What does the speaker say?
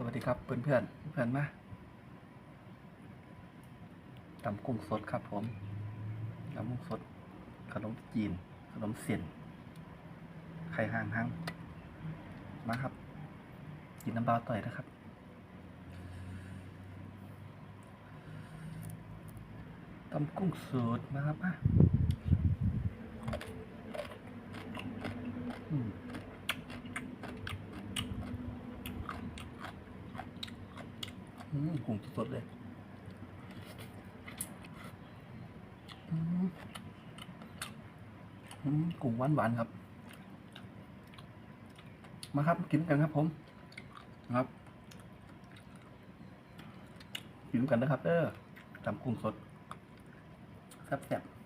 สวัสดีครับเพื่อนเพื่อนๆเพื่อนมาตำกุ้งสดครับผมตำกุ้งสด ขนมจีน ขนมเสียนไข่ห่างห้างมาครับ กินน้ำเบาต่อยนะครับตำกุ้งสดมาครับมาอืม อืม กุ้งสดเลยอืมอืมกุ้งหวานหวานๆครับ มาครับกินกันครับผมครับกินกันนะครับเด้อตำกุ้งสดแซ่บๆ